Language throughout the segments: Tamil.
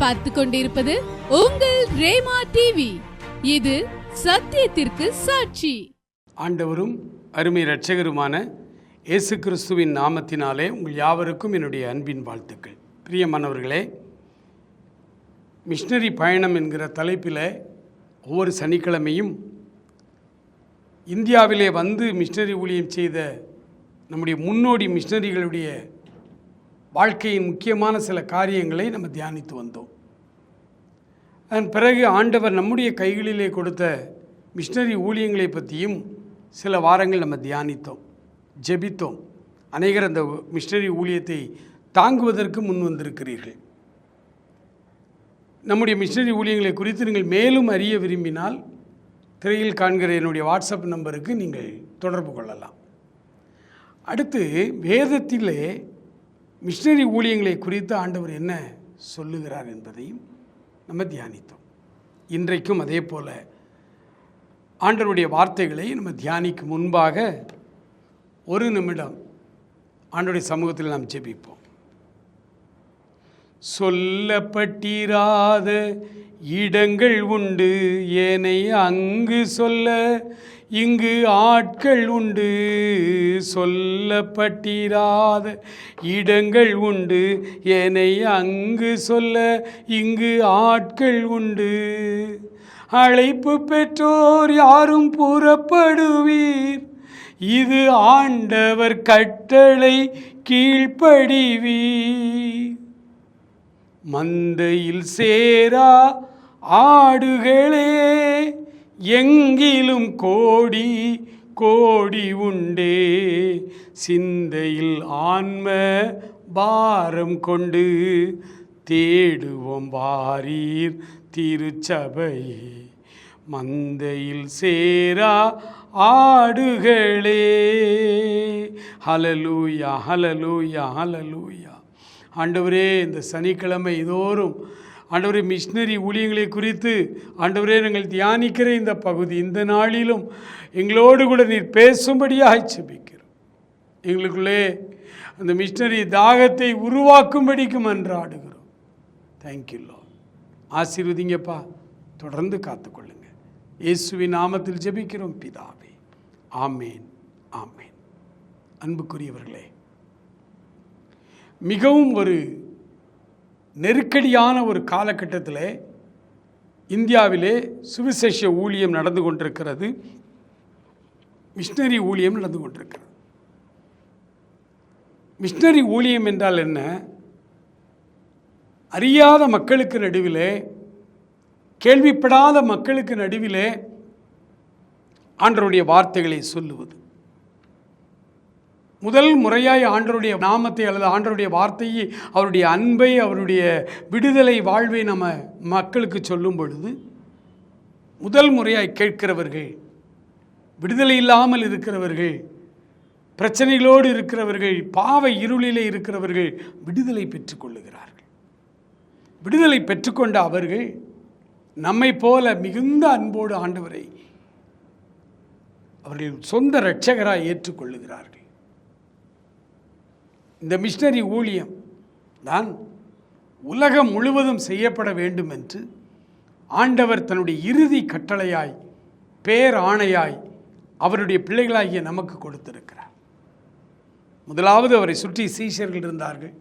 பார்த்து கொண்டிருப்பது உங்கள் ரேமா டிவி. இது சத்தியத்திற்கு சாட்சி. ஆண்டவரும் அருமை இரட்சகருமான இயேசு கிறிஸ்துவின் நாமத்தினாலே உங்கள் யாவருக்கும் என்னுடைய அன்பின் வாழ்த்துக்கள். பிரியமானவர்களே மிஷினரி பயணம் என்கிற தலைப்பில் ஒவ்வொரு சனிக்கிழமையும் இந்தியாவிலே வந்து மிஷினரி ஊழியம் செய்த நம்முடைய முன்னோடி மிஷினரிகளுடைய வாழ்க்கையின் முக்கியமான சில காரியங்களை நம்ம தியானித்து வந்தோம். அதன் பிறகு ஆண்டவர் நம்முடைய கைகளிலே கொடுத்த மிஷினரி ஊழியங்களை பற்றியும் சில வாரங்கள் நம்ம தியானித்தோம் ஜெபித்தோம். அநேகர் அந்த மிஷினரி ஊழியத்தை தாங்குவதற்கு முன் வந்திருக்கிறீர்கள். நம்முடைய மிஷினரி ஊழியங்களை குறித்து நீங்கள் மேலும் அறிய விரும்பினால் திரையில் காண்கிற என்னுடைய வாட்ஸ்அப் நம்பருக்கு நீங்கள் தொடர்பு கொள்ளலாம். அடுத்து வேதத்திலே மிஷினரி ஊழியங்களை குறித்து ஆண்டவர் என்ன சொல்லுகிறார் என்பதையும் நம்ம தியானித்தோம். இன்றைக்கும் அதே போல் ஆண்டவருடைய வார்த்தைகளை நம்ம தியானிக்கு முன்பாக ஒரு நிமிடம் ஆண்டவருடைய சமூகத்தில் நாம் ஜெபிப்போம். சொல்லப்பட்டிராத இடங்கள் உண்டு ஏனை அங்கு சொல்ல இங்கு ஆட்கள் உண்டு சொல்லப்பட்டிராத இடங்கள் உண்டு. என்னை அங்கு சொல்ல இங்கு ஆட்கள் உண்டு. அழைப்பு பெற்றோர் யாரும் புறப்படுவீர். இது ஆண்டவர் கட்டளை கீழ்ப்படிவீர். மந்தையில் சேரா ஆடுகளே எங்கிலும் கோடி கோடி உண்டே. சிந்தையில் ஆன்ம பாரம் கொண்டு தேடுவோம் வாரீர் திருச்சபையே. மந்தையில் சேரா ஆடுகளே. ஹலலூயா ஹலலூயா ஹலலூயா ஆண்டவரே இந்த சனிக்கிழமை இதோறும் ஆண்டவரே மிஷினரி ஊழியங்களை குறித்து ஆண்டவரே நாங்கள் தியானிக்கிற இந்த பகுதி இந்த நாளிலும் எங்களோடு கூட நீர் பேசும்படியாக செபிக்கிறோம் எங்களுக்குள்ளே அந்த மிஷினரி தாகத்தை உருவாக்கும்படிக்கும் மன்றாடுகிறோம் தேங்க்யூல்லோ ஆசீர்வதிங்கப்பா. தொடர்ந்து காத்துக்கொள்ளுங்க. இயேசுவின் நாமத்தில் ஜெபிக்கிறோம் பிதாவே. ஆமேன் ஆமேன். அன்புக்குரியவர்களே மிகவும் ஒரு நெருக்கடியான ஒரு காலகட்டத்தில் இந்தியாவிலே சுவிசேஷ ஊழியம் நடந்து கொண்டிருக்கிறது. மிஷினரி ஊழியம் நடந்து கொண்டிருக்கிறது. மிஷினரி ஊழியம் என்றால் என்ன? அறியாத மக்களுக்கு நடுவிலே கேள்விப்படாத மக்களுக்கு நடுவிலே ஆண்டருடைய வார்த்தைகளை சொல்லுவது. முதல் முறையாய் ஆண்டருடைய நாமத்தை அல்லது ஆண்டருடைய வார்த்தையை அவருடைய அன்பை அவருடைய விடுதலை வாழ்வை நம்ம மக்களுக்கு சொல்லும் பொழுது முதல் முறையாய் கேட்கிறவர்கள் விடுதலை இல்லாமல் இருக்கிறவர்கள் பிரச்சனைகளோடு இருக்கிறவர்கள் பாவ இருளிலே இருக்கிறவர்கள் விடுதலை பெற்றுக்கொள்ளுகிறார்கள் விடுதலை பெற்றுக்கொண்ட அவர்கள் நம்மை போல மிகுந்த அன்போடு ஆண்டவரை அவர்கள் சொந்த இரட்சகராய் ஏற்றுக்கொள்ளுகிறார்கள். இந்த மிஷினரி ஊழியம் தான் உலகம் முழுவதும் செய்யப்பட வேண்டும் என்று ஆண்டவர் தன்னுடைய இறுதி கட்டளையாய் பேர் ஆணையாய் அவருடைய பிள்ளைகளாகிய நமக்கு கொடுத்திருக்கிறார். முதலாவது அவரை சுற்றி சீஷர்கள் இருந்தார்கள்.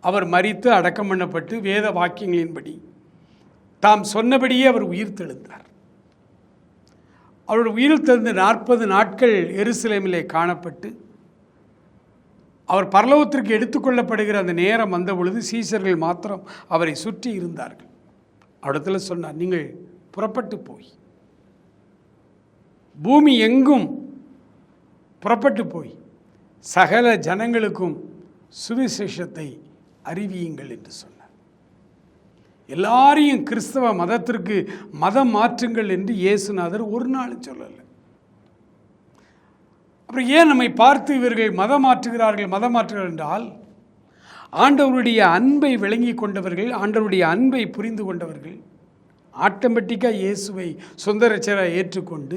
அவர் மறித்து அடக்கம் பண்ணப்பட்டு வேத வாக்கியங்களின்படி தாம் சொன்னபடியே அவர் உயிர் தெழுந்தார். அவருடைய உயிர் தெழுந்து நாற்பது நாட்கள் எருசலேமிலே காணப்பட்டு அவர் பரலோகத்திற்கு எடுத்துக்கொள்ளப்படுகிற அந்த நேரம் வந்த பொழுது சீசர்கள் மாத்திரம் அவரை சுற்றி இருந்தார்கள். இடத்துல சொன்னார் நீங்கள் புறப்பட்டு போய். பூமி எங்கும் புறப்பட்டு போய். சகல ஜனங்களுக்கும் சுவிசேஷத்தை அறிவியுங்கள் என்று சொன்னார். எல்லாரையும் கிறிஸ்தவ மதத்திற்கு மதம் மாற்றுங்கள் என்று இயேசுநாதர் ஒரு நாள் சொல்லலை. அப்புறம் ஏன் நம்மை பார்த்து இவர்கள் மதம் மாற்றுகிறார்கள் மதம் மாற்றுகிறார் என்றால் ஆண்டவருடைய அன்பை விளங்கி கொண்டவர்கள் ஆண்டவருடைய அன்பை புரிந்து கொண்டவர்கள் ஆட்டோமேட்டிக்காக இயேசுவை சுந்தரச்சராக ஏற்றுக்கொண்டு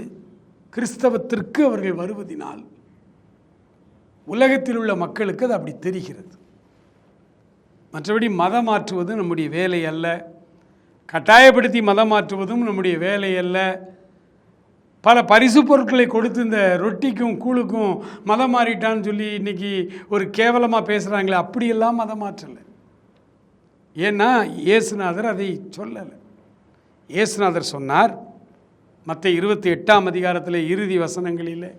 கிறிஸ்தவத்திற்கு அவர்கள் வருவதினால் உலகத்தில் உள்ள மக்களுக்கு அது அப்படி தெரிகிறது. மற்றபடி மதம் மாற்றுவது நம்முடைய வேலை அல்ல. கட்டாயப்படுத்தி மதம் மாற்றுவதும் நம்முடைய வேலை அல்ல. பல பரிசு பொருட்களை கொடுத்து இந்த ரொட்டிக்கும் கூழுக்கும் மதம் மாறிட்டான்னு சொல்லி இன்றைக்கி ஒரு கேவலமாக பேசுகிறாங்களே அப்படியெல்லாம் மதம் மாற்றலை. ஏன்னா இயேசுநாதர் அதை சொல்லலை. இயேசுநாதர் சொன்னார் மற்ற இருபத்தி எட்டாம் அதிகாரத்தில் இறுதி வசனங்களில்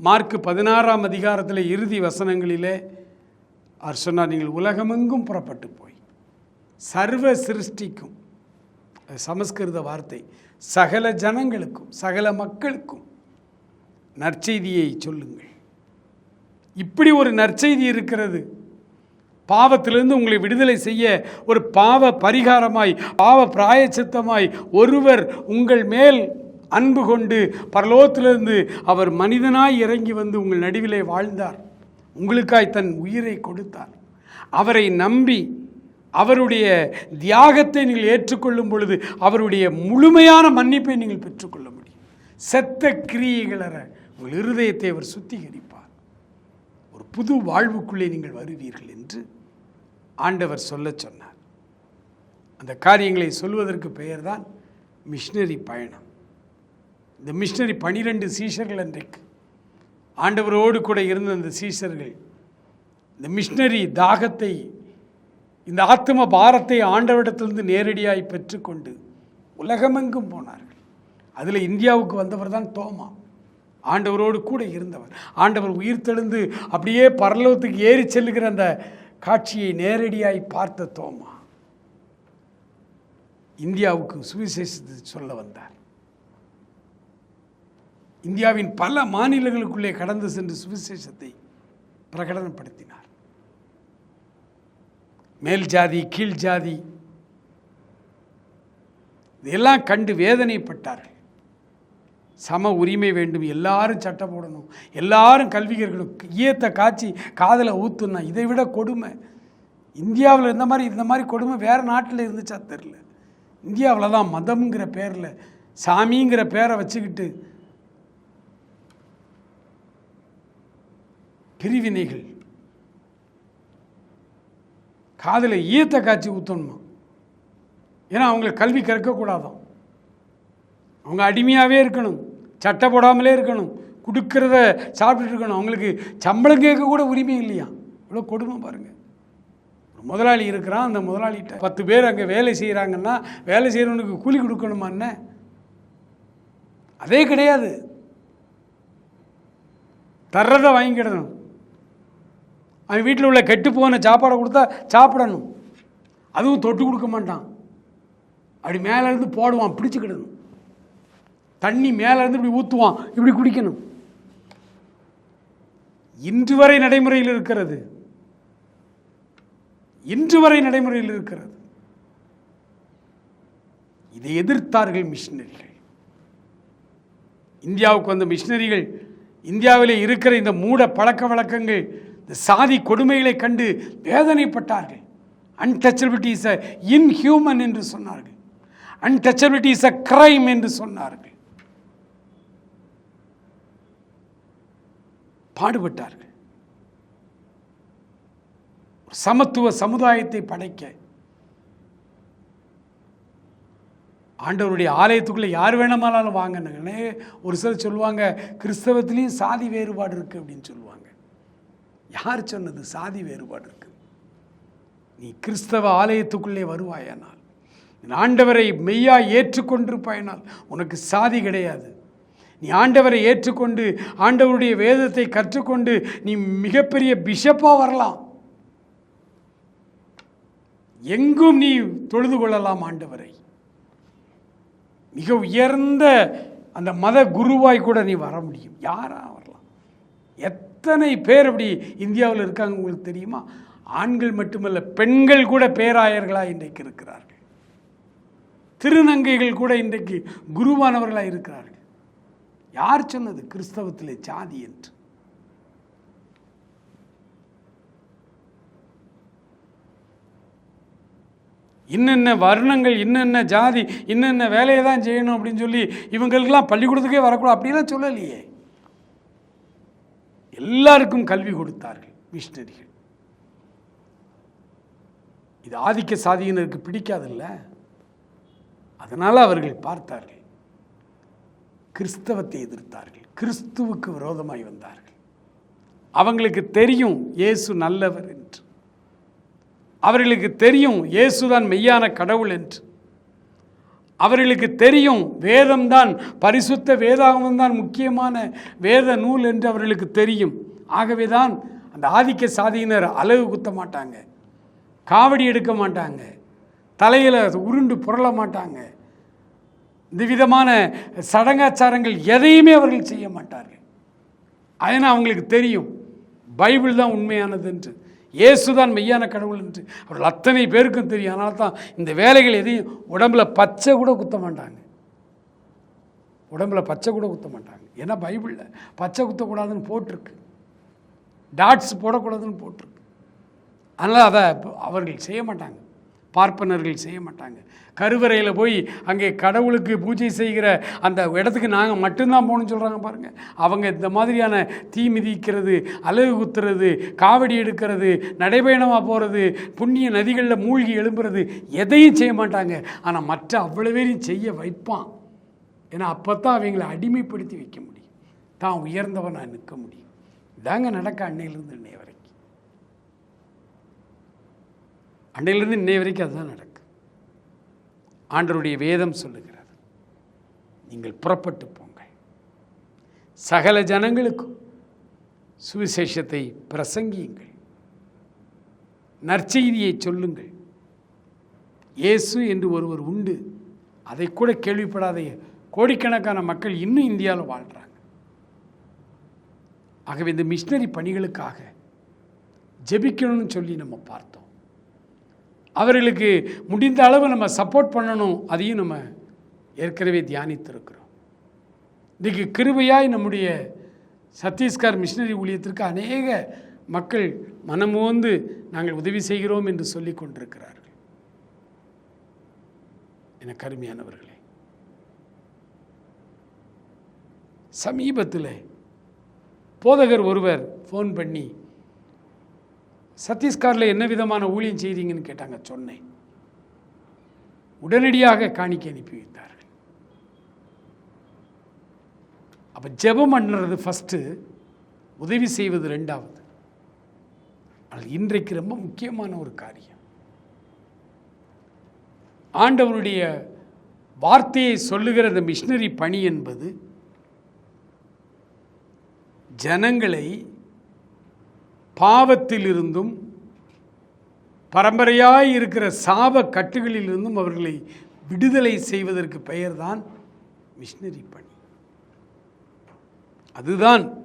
மார்க்கு பதினாறாம் அதிகாரத்தில் இறுதி வசனங்களிலே அவர் சொன்னார் நீங்கள் உலகமெங்கும் புறப்பட்டு போய் சர்வ சிருஷ்டிக்கும் சமஸ்கிருத வார்த்தை. சகல ஜனங்களுக்கும் சகல மக்களுக்கும் நற்செய்தியை சொல்லுங்கள். இப்படி ஒரு நற்செய்தி இருக்கிறது. பாவத்திலிருந்து உங்களை விடுதலை செய்ய ஒரு பாவ பரிகாரமாய் பாவ பிராயச்சித்தமாய் ஒருவர் உங்கள் மேல் அன்பு கொண்டு பரலோகத்திலிருந்து அவர் மனிதனாய் இறங்கி வந்து உங்கள் நடுவிலே வாழ்ந்தார். உங்களுக்காய் தன் உயிரை கொடுத்தார். அவரை நம்பி அவருடைய தியாகத்தை நீங்கள் ஏற்றுக்கொள்ளும் பொழுது அவருடைய முழுமையான மன்னிப்பை நீங்கள் பெற்றுக்கொள்ள முடியும். செத்த கிரியைகளற உங்கள் இருதயத்தை அவர் சுத்திகரிப்பார். ஒரு புது வாழ்வுக்குள்ளே நீங்கள் வருவீர்கள் என்று ஆண்டவர் சொல்ல சொன்னார். அந்த காரியங்களை சொல்வதற்கு பெயர்தான் மிஷினரி பயணம். இந்த மிஷினரி பனிரெண்டு சீஷர்கள் அன்றைக்கு ஆண்டவரோடு கூட இருந்த அந்த சீஷர்கள் இந்த மிஷினரி தாகத்தை இந்த ஆத்ம பாரத்தை ஆண்டவரிடத்திலிருந்து நேரடியாய் பெற்றுக்கொண்டு உலகமெங்கும் போனார்கள். அதில் இந்தியாவுக்கு வந்தவர் தான் தோமா. ஆண்டவரோடு கூட இருந்தவர். ஆண்டவர் உயிர் தெழுந்து அப்படியே பரலோகத்துக்கு ஏறி செல்லுகிற அந்த காட்சியை நேரடியாய் பார்த்த தோமா. இந்தியாவுக்கு சுவிசேஷத்தை சொல்ல வந்தார். இந்தியாவின் பல மாநிலங்களுக்குள்ளே கடந்து சென்று சுவிசேஷத்தை பிரகடனப்படுத்தினார். மேல் ஜாதி கீழ் ஜாதி. இதெல்லாம் கண்டு வேதனைப்பட்டார்கள். சம உரிமை வேண்டும் எல்லாரும் சட்டம் போடணும் எல்லாரும் கல்வி கற்கணும் ஈயத்தை காய்ச்சி காதில் ஊற்றுனா இதை விட கொடுமை. இந்தியாவில் இருந்த மாதிரி இந்த மாதிரி கொடுமை வேறு நாட்டில் இருந்துச்சா தெரில இந்தியாவில் தான் மதம்ங்கிற பேரில் சாமிங்கிற பேரை வச்சுக்கிட்டு பிரிவினைகள் காதில் ஈயத்தை காய்ச்சி ஊற்றணுமா ஏன்னா அவங்கள கல்வி கற்கக்கூடாதான் அவங்க அடிமையாகவே இருக்கணும். சட்டை போடாமலே இருக்கணும். கொடுக்கறத சாப்பிட்டுட்டு இருக்கணும். அவங்களுக்கு சம்பளம் கேட்க கூட உரிமை இல்லையா? இவ்வளோ கொடுமை பாருங்கள் ஒரு முதலாளி இருக்கிறான் அந்த முதலாளிகிட்ட பத்து பேர் அங்கே வேலை செய்கிறாங்கன்னா வேலை செய்கிறவனுக்கு கூலி கொடுக்கணுமா என்ன? அதே கிடையாது. தர்றதை வாங்கிக்கிடணும். அவன் வீட்டில் உள்ள கெட்டு போன சாப்பாடை கொடுத்தா சாப்பிடணும். அதுவும் தொட்டு கொடுக்க மாட்டான். அப்படி மேலேருந்து போடுவான் பிடிச்சிக்கிடணும். தண்ணி மேலேருந்து இப்படி ஊற்றுவான் இப்படி குடிக்கணும். இன்று வரை நடைமுறையில் இருக்கிறது. இன்று வரை நடைமுறையில் இருக்கிறது. இதை எதிர்த்தார்கள் மிஷினரிகள். இந்தியாவுக்கு வந்த மிஷினரிகள் இந்தியாவிலே இருக்கிற இந்த மூட பழக்க வழக்கங்கள் இந்த சாதி கொடுமைகளை கண்டு வேதனைப்பட்டார்கள். அன்டச்சபிலிட்டி இஸ் அ இன்ஹியூமன் என்று சொன்னார்கள். அன்டச்சபிலிட்டி இஸ் அ கிரைம் என்று சொன்னார்கள். பாடுபட்டார்கள். சமத்துவ சமுதாயத்தை படைக்க. ஆண்டவருடைய ஆலயத்துக்குள்ளே யார் வேணுமானாலும் வாங்கினே ஒரு சிலர் சொல்லுவாங்க கிறிஸ்தவத்திலையும் சாதி வேறுபாடு இருக்குது அப்படின்னு சொல்லுவாங்க. யார் சொன்னது? சாதி வேறுபாடு இருக்கு. நீ கிறிஸ்தவ ஆலயத்துக்குள்ளே வருவாயானால் ஆண்டவரை மெய்யா ஏற்றுக்கொண்டிருப்பாயினால் உனக்கு சாதி கிடையாது. நீ ஆண்டவரை ஏற்றுக்கொண்டு ஆண்டவருடைய வேதத்தை கற்றுக்கொண்டு நீ மிகப்பெரிய பிஷப்பாக வரலாம். எங்கும் நீ தொழுது கொள்ளலாம் ஆண்டவரை. மிக உயர்ந்த அந்த மத குருவாய் கூட நீ வர முடியும். யாரா எத்தனை பேர் அப்படி இந்தியாவில் இருக்காங்க உங்களுக்கு தெரியுமா? ஆண்கள் மட்டுமல்ல பெண்கள் கூட பேராயர்களாக இன்றைக்கு இருக்கிறார்கள். திருநங்கைகள் கூட இன்றைக்கு குருவானவர்களாக இருக்கிறார்கள். யார் சொன்னது? கிறிஸ்தவத்திலே ஜாதி என்று. இன்னென்ன வர்ணங்கள் இன்னென்ன ஜாதி இன்னென்ன வேலையை தான் செய்யணும் அப்படின்னு சொல்லி இவங்களுக்கெல்லாம் பள்ளிக்கூடத்துக்கே வரக்கூடாது. அப்படிலாம் சொல்லலையே. எல்லாருக்கும் கல்வி கொடுத்தார்கள் மிஷினரிகள். இது ஆதிக்க சாதியினருக்கு பிடிக்காதில்ல? அதனால் அவர்கள் பார்த்தார்கள். கிறிஸ்தவத்தை எதிர்த்தார்கள். கிறிஸ்துவுக்கு விரோதமாய் வந்தார்கள். அவங்களுக்கு தெரியும் இயேசு நல்லவர் என்று. அவர்களுக்கு தெரியும் இயேசுதான் மெய்யான கடவுள் என்று. அவர்களுக்கு தெரியும். வேதம்தான் பரிசுத்த வேதாகமம் தான் முக்கியமான வேத நூல் என்று அவர்களுக்கு தெரியும். ஆகவே தான் அந்த ஆதிக்க சாதியினர் அழகு குத்த மாட்டாங்க. காவடி எடுக்க மாட்டாங்க. தலையில் உருண்டு புரள மாட்டாங்க. இந்த விதமான சடங்காச்சாரங்கள் எதையுமே அவர்கள் செய்ய மாட்டார்கள். அதனால் அவங்களுக்கு தெரியும். பைபிள் தான் உண்மையானது என்று. இயேசு தான் மெய்யான கடவுள் என்று. அவர்கள் அத்தனை பேருக்கும் தெரியும். அதனால தான் இந்த வேலைகள் எதையும் உடம்புல பச்சை கூட குத்த மாட்டாங்க. உடம்புல பச்சை கூட குத்த மாட்டாங்க. ஏன்னா பைபிளில் பச்சை குத்தக்கூடாதுன்னு போட்டிருக்கு. டாட்ஸ் போடக்கூடாதுன்னு போட்டிருக்கு. அதனால் அதை அவர்கள் செய்ய மாட்டாங்க. பார்ப்பனர்கள் செய்ய மாட்டாங்க. கருவறையில் போய் அங்கே கடவுளுக்கு பூஜை செய்கிற அந்த இடத்துக்கு நாங்கள் மட்டும்தான் போகணும்னு சொல்கிறாங்க பாருங்கள் அவங்க இந்த மாதிரியான தீ மிதிக்கிறது அலகு குத்துறது காவடி எடுக்கிறது நடைபயணமாக போகிறது புண்ணிய நதிகளில் மூழ்கி எழும்புறது எதையும் செய்ய மாட்டாங்க. ஆனால் மற்ற அவ்வளோ பேரையும் செய்ய வைப்பான். ஏன்னா அப்போ தான் அவங்களை அடிமைப்படுத்தி வைக்க முடியும். தான் உயர்ந்தவனாக நிற்க முடியும். இதாங்க நடக்க அன்னையிலிருந்து இன்னைய வரைக்கும். அன்னையிலிருந்து இன்னைய வரைக்கும் அதுதான் நடக்கு. ஆண்டருடைய வேதம் சொல்லுகிறது. நீங்கள் புறப்பட்டு போங்கள். சகல ஜனங்களுக்கும் சுவிசேஷத்தை பிரசங்கியுங்கள். நற்செய்தியை சொல்லுங்கள். இயேசு என்று ஒருவர் உண்டு. அதை கூட கேள்விப்படாத. கோடிக்கணக்கான மக்கள் இன்னும் இந்தியாவில் வாழ்கிறாங்க ஆகவே இந்த மிஷினரி பணிகளுக்காக ஜெபிக்கணும்னு சொல்லி நம்ம பார்த்தோம். அவர்களுக்கு முடிந்த அளவு நம்ம சப்போர்ட் பண்ணணும். அதையும் நம்ம ஏற்கனவே தியானித்திருக்கிறோம். இன்றைக்கு கிருபையாய் நம்முடைய சத்தீஸ்கர் மிஷினரி ஊழியத்திற்கு அநேக மக்கள் மனமோந்து நாங்கள் உதவி செய்கிறோம் என்று சொல்லி கொண்டிருக்கிறார்கள். என கருமையானவர்களே சமீபத்தில் போதகர் ஒருவர் ஃபோன் பண்ணி சத்தீஸ்கரில் என்ன விதமான ஊழியம் செய்தீங்கன்னு கேட்டாங்க சொன்னேன். உடனடியாக காணிக்கை அனுப்பி வைத்தார்கள். அப்போ ஜெபம் பண்ணுறது ஃபஸ்ட்டு உதவி செய்வது ரெண்டாவது. அது இன்றைக்கு ரொம்ப முக்கியமான ஒரு காரியம். ஆண்டவருடைய வார்த்தையை சொல்லுகிற அந்த மிஷினரி பணி என்பது ஜனங்களை பாவத்திலிருந்தும் பரம்பரையாய் இருக்கிற சாப கட்டுகளிலிருந்தும் அவர்களை விடுதலை செய்வதற்கு பெயர்தான் மிஷினரி பணி. அதுதான்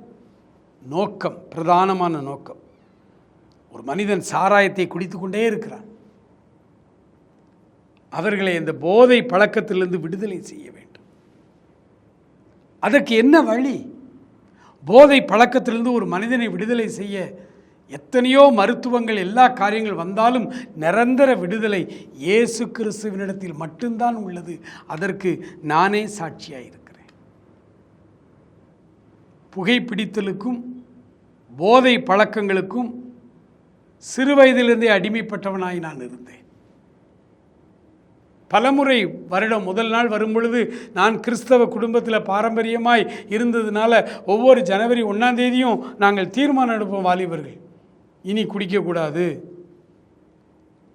நோக்கம் பிரதானமான நோக்கம். ஒரு மனிதன் சாராயத்தை குடித்து கொண்டே இருக்கிறான். அவர்களை இந்த போதை பழக்கத்திலிருந்து விடுதலை செய்ய வேண்டும். அதற்கு என்ன வழி? போதை பழக்கத்திலிருந்து ஒரு மனிதனை விடுதலை செய்ய எத்தனையோ மருத்துவங்கள் எல்லா காரியங்கள் வந்தாலும் நிரந்தர விடுதலை இயேசு கிறிஸ்துவினிடத்தில் மட்டும்தான் உள்ளது. அதற்கு நானே சாட்சியாக இருக்கிறேன் புகைப்பிடித்தலுக்கும் போதை பழக்கங்களுக்கும் சிறு வயதிலிருந்தே அடிமைப்பட்டவனாய் நான் இருந்தேன். பலமுறை வருடம் முதல் நாள் வரும்பொழுது நான் கிறிஸ்தவ குடும்பத்தில் பாரம்பரியமாய் இருந்ததுனால ஒவ்வொரு ஜனவரி ஒன்றாம் தேதியும் நாங்கள் தீர்மானம் எடுப்போம் வாலிபர்கள். இனி குடிக்கக்கூடாது.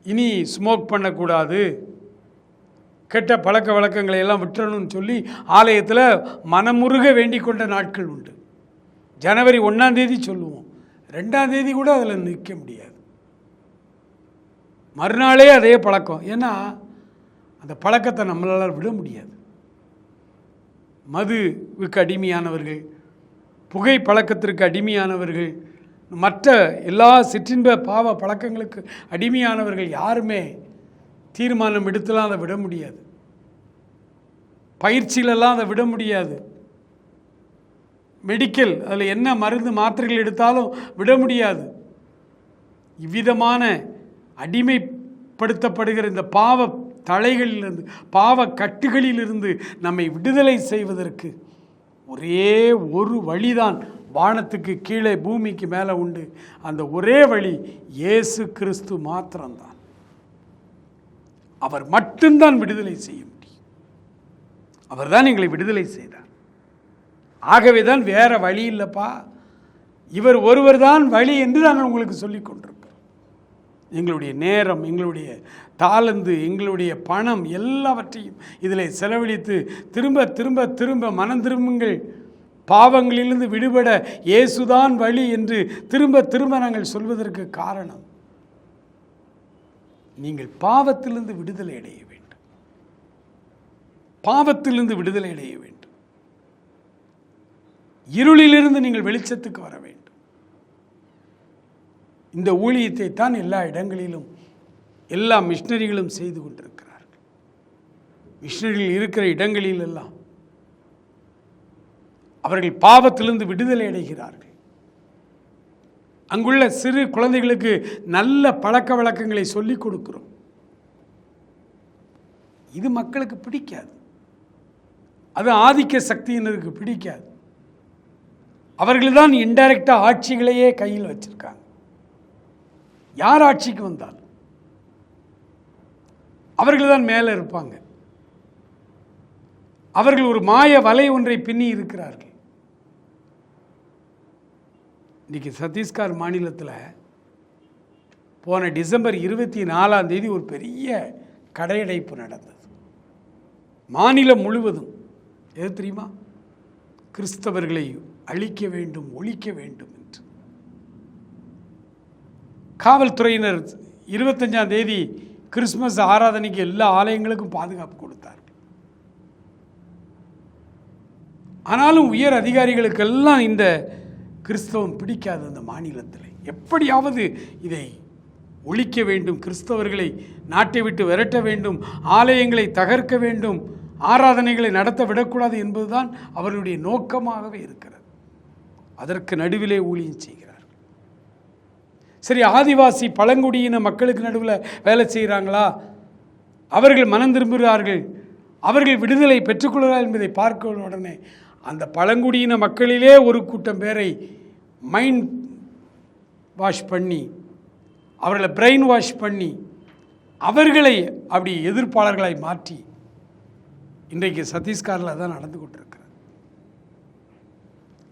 இனி ஸ்மோக் பண்ணக்கூடாது. கெட்ட பழக்க வழக்கங்களை எல்லாம் விட்டுறணும்னு சொல்லி ஆலயத்தில் மனமுருக வேண்டிக் கொண்ட நாட்கள் உண்டு. ஜனவரி ஒன்றாம் தேதி சொல்லுவோம். ரெண்டாம் தேதி கூட அதில் நிற்க முடியாது. மறுநாளே அதே பழக்கம். ஏன்னா அந்த பழக்கத்தை நம்மளால் விட முடியாது. மதுவுக்கு அடிமையானவர்கள் புகை பழக்கத்திற்கு அடிமையானவர்கள் மற்ற எல்லா சிற்றின்ப பாவ பழக்கங்களுக்கு அடிமையானவர்கள் யாருமே தீர்மானம் எடுத்துலாம் அதை விட முடியாது. பயிற்சியிலெல்லாம் அதை விட முடியாது. மெடிக்கல் அதில் என்ன மருந்து மாத்திரைகள் எடுத்தாலும் விட முடியாது. இவ்விதமான அடிமைப்படுத்தப்படுகிற இந்த பாவ தலைகளிலிருந்து பாவ கட்டுகளிலிருந்து நம்மை விடுதலை செய்வதற்கு ஒரே ஒரு வழிதான் வானத்துக்கு கீழே பூமிக்கு மேலே உண்டு. அந்த ஒரே வழி இயேசு கிறிஸ்து மாத்திரம்தான். அவர் மட்டும்தான் விடுதலை செய்ய முடியும். அவர் தான் எங்களை விடுதலை செய்தார். ஆகவே தான் வேற வழி இல்லைப்பா. இவர் ஒருவர் தான் வழி என்று நாங்கள் உங்களுக்கு சொல்லிக் கொண்டிருக்கிறோம் எங்களுடைய நேரம் எங்களுடைய தாளந்து எங்களுடைய பணம் எல்லாவற்றையும் இதில் செலவழித்து திரும்ப திரும்ப திரும்ப மனம் திரும்புங்கள். பாவங்களிலிருந்து விடுபட இயேசுதான் வழி என்று திரும்ப திரும்ப நாங்கள் சொல்வதற்கு காரணம் நீங்கள் பாவத்திலிருந்து விடுதலை அடைய வேண்டும். பாவத்திலிருந்து விடுதலை அடைய வேண்டும். இருளிலிருந்து நீங்கள் வெளிச்சத்துக்கு வர வேண்டும். இந்த ஊழியத்தை தான் எல்லா இடங்களிலும் எல்லா மிஷினரிகளும் செய்து கொண்டிருக்கிறார்கள். மிஷினரிகள் இருக்கிற இடங்களிலெல்லாம் அவர்கள் பாவத்திலிருந்து விடுதலை அடைகிறார்கள். அங்குள்ள சிறு குழந்தைகளுக்கு நல்ல பழக்க வழக்கங்களை சொல்லிக் கொடுக்கிறோம். இது மக்களுக்கு பிடிக்காது. அது ஆதிக்க சக்தியினருக்கு பிடிக்காது. அவர்கள் தான் இன்டைரக்டாக ஆட்சிகளையே கையில் வச்சிருக்காங்க. யார் ஆட்சிக்கு வந்தால் அவர்கள் தான் மேலே இருப்பாங்க. அவர்கள் ஒரு மாய வலை ஒன்றை பின்னி இருக்கிறார்கள். இன்றைக்கி சத்தீஸ்கர் மாநிலத்தில் போன டிசம்பர் இருபத்தி நாலாம் தேதி ஒரு பெரிய கடையடைப்பு நடந்தது. மாநிலம் முழுவதும். எது தெரியுமா? கிறிஸ்தவர்களை அழிக்க வேண்டும் ஒழிக்க வேண்டும் என்று. காவல்துறையினர் இருபத்தஞ்சாம் தேதி கிறிஸ்மஸ் ஆராதனைக்கு எல்லா ஆலயங்களுக்கும் பாதுகாப்பு கொடுத்தார் ஆனாலும் உயர் அதிகாரிகளுக்கெல்லாம் இந்த கிறிஸ்தவம் பிடிக்காது அந்த மாநிலத்தில். எப்படியாவது இதை ஒழிக்க வேண்டும் கிறிஸ்தவர்களை நாட்டை விட்டு விரட்ட வேண்டும் ஆலயங்களை தகர்க்க வேண்டும் ஆராதனைகளை நடத்த விடக்கூடாது என்பதுதான் அவர்களுடைய நோக்கமாகவே இருக்கிறது. அதற்கு நடுவிலே ஊழியம் செய்கிறார். சரி ஆதிவாசி பழங்குடியின மக்களுக்கு நடுவில் வேலை செய்கிறாங்களா அவர்கள் மனம் திரும்புகிறார்கள். அவர்கள் விடுதலை பெற்றுக்கொள்கிறார்கள் என்பதை பார்க்க உடனே அந்த பழங்குடியின மக்களிலே ஒரு கூட்டம் பேரை மைண்ட் வாஷ் பண்ணி அவர்களை பிரெயின் வாஷ் பண்ணி அவர்களை அப்படி எதிர்ப்பாளர்களாய் மாற்றி இன்றைக்கு சத்தீஸ்கரில் தான் நடந்து கொண்டிருக்கிறது.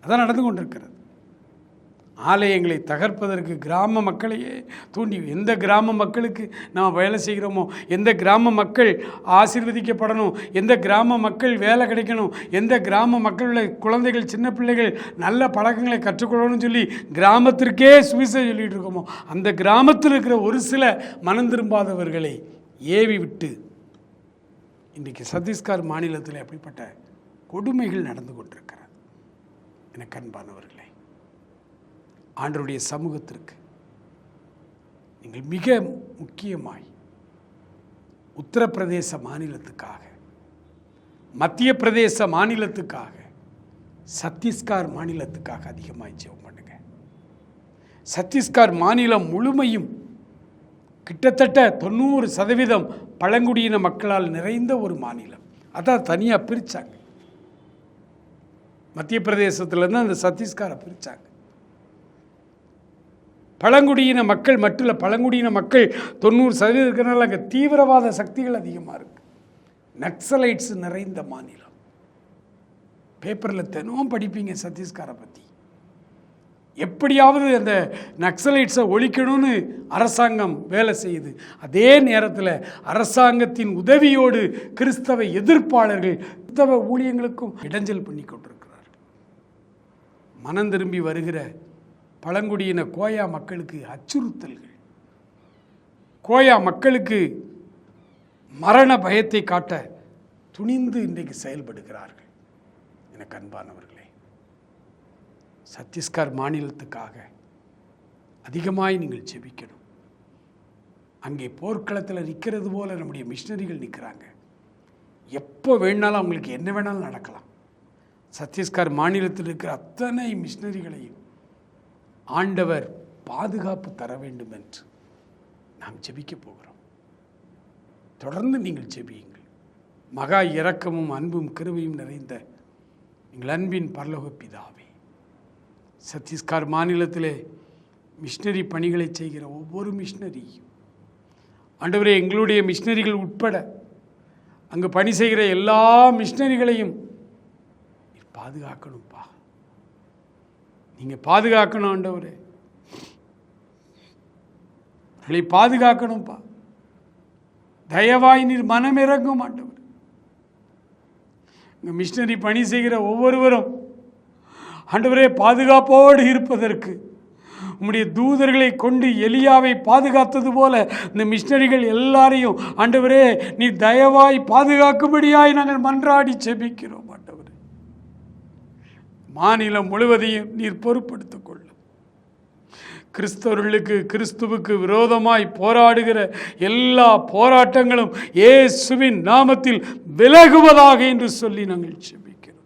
அதான் நடந்து கொண்டிருக்கிறது. ஆலயங்களை தகர்ப்பதற்கு கிராம மக்களையே தூண்டி எந்த கிராம மக்களுக்கு நாம் வேலை செய்கிறோமோ எந்த கிராம மக்கள் ஆசிர்வதிக்கப்படணும் எந்த கிராம மக்கள் வேலை கிடைக்கணும் எந்த கிராம மக்களுடைய குழந்தைகள் சின்ன பிள்ளைகள் நல்ல பழக்கங்களை கற்றுக்கொள்ளணும்னு சொல்லி கிராமத்திற்கே சுவிசை சொல்லிட்டு இருக்கோமோ அந்த கிராமத்தில் இருக்கிற ஒரு சில மனம் திரும்பாதவர்களை ஏவி விட்டு இன்றைக்கு சத்தீஸ்கர் மாநிலத்தில் அப்படிப்பட்ட கொடுமைகள் நடந்து கொண்டிருக்கிறது. எனக்கு அன்பானவர்களே ஆண்டருடைய சமூகத்திற்கு. நீங்கள் மிக முக்கியமாய் உத்தரப்பிரதேச மாநிலத்துக்காக மத்திய பிரதேச மாநிலத்துக்காக சத்தீஸ்கர் மாநிலத்துக்காக அதிகமாக ஜெபம் பண்ணுங்க. சத்தீஸ்கர் மாநிலம் முழுமையும் கிட்டத்தட்ட தொண்ணூறு சதவீதம் பழங்குடியின மக்களால் நிறைந்த ஒரு மாநிலம். அதான் தனியாக பிரித்தாங்க மத்திய பிரதேசத்துலேருந்து அந்த சத்தீஸ்கரை பிரித்தாங்க பழங்குடியின மக்கள் மட்டும் இல்லை பழங்குடியின மக்கள் தொண்ணூறு சதவீதம் இருக்கிறனால அங்கே தீவிரவாத சக்திகள் அதிகமாக இருக்குது நக்சலைட்ஸ் நிறைந்த மாநிலம். பேப்பரில் தினமும் படிப்பீங்க சத்தீஸ்கரை பற்றி எப்படியாவது அந்த நக்சலைட்ஸை ஒழிக்கணும்னு அரசாங்கம் வேலை செய்யுது. அதே நேரத்தில் அரசாங்கத்தின் உதவியோடு கிறிஸ்தவ எதிர்ப்பாளர்கள் கிறிஸ்தவ ஊழியங்களுக்கும் இடைஞ்சல் பண்ணி கொண்டிருக்கிறார்கள். மனம் திரும்பி வருகிற பழங்குடியின கோயா மக்களுக்கு அச்சுறுத்தல்கள். கோயா மக்களுக்கு மரண பயத்தை காட்ட துணிந்து இன்றைக்கு செயல்படுகிறார்கள். எனக்கு அன்பானவர்களே சத்தீஸ்கர் மாநிலத்துக்காக அதிகமாய் நீங்கள் ஜெபிக்கணும். அங்கே போர்க்களத்தில் நிற்கிறது போல நம்முடைய மிஷினரிகள் நிற்கிறாங்க எப்போ வேணாலும் அவங்களுக்கு என்ன வேணாலும் நடக்கலாம். சத்தீஸ்கர் மாநிலத்தில் இருக்கிற அத்தனை மிஷினரிகளையும் ஆண்டவர் பாதுகாப்பு தர வேண்டும் என்று நாம் ஜெபிக்க போகிறோம். தொடர்ந்து நீங்கள் ஜெபியுங்கள். மகா இரக்கமும் அன்பும் கிருவையும் நிறைந்த எங்கள் அன்பின் பரலோக பிதாவே சத்தீஸ்கர் மாநிலத்திலே மிஷினரி பணிகளை செய்கிற ஒவ்வொரு மிஷினரியும் ஆண்டவரே எங்களுடைய மிஷினரிகள் உட்பட அங்கு பணி செய்கிற எல்லா மிஷினரிகளையும் பாதுகாக்கணும்ப்பா நீங்கள் பாதுகாக்கணும் ஆண்டவரே. எங்களை பாதுகாக்கணும்ப்பா தயவாய் நீர் மனம் இறங்கும் ஆண்டவர். இங்கே மிஷினரி பணி செய்கிற ஒவ்வொருவரும் ஆண்டவரே பாதுகாப்போடு இருப்பதற்கு உம்முடைய தூதர்களை கொண்டு எலியாவை பாதுகாத்தது போல இந்த மிஷினரிகள் எல்லாரையும் ஆண்டவரே நீ தயவாய் பாதுகாக்கும்படியாய் நாங்கள் மன்றாடி செபிக்கிறோம் மாநிலம் முழுவதையும் நீர் பொறுப்படுத்திக் கொள்ளும். கிறிஸ்தவர்களுக்கு கிறிஸ்துவுக்கு விரோதமாய் போராடுகிற எல்லா போராட்டங்களும் இயேசுவின் நாமத்தில் விலகுவதாக என்று சொல்லி நாங்கள் செபிக்கிறோம்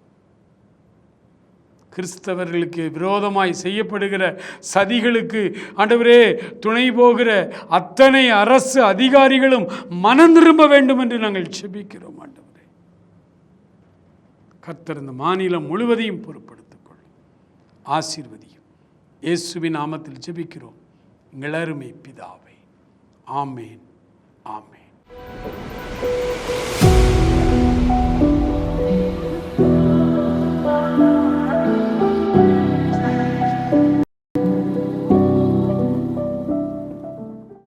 கிறிஸ்தவர்களுக்கு விரோதமாய் செய்யப்படுகிற சதிகளுக்கு ஆண்டவரே துணை போகிற அத்தனை அரசு அதிகாரிகளும் மனம் திரும்ப வேண்டும் என்று நாங்கள் செபிக்கிறோம் ஆண்டவர். கர்த்தர் இந்த மாநிலம் முழுவதையும் பொறுப்படுத்திக் கொள்ளும் ஆசீர்வதியும். இயேசுவின் நாமத்தில் ஜெபிக்கிறோம். எங்கள் அருமை பிதாவே. ஆமேன். ஆமேன்.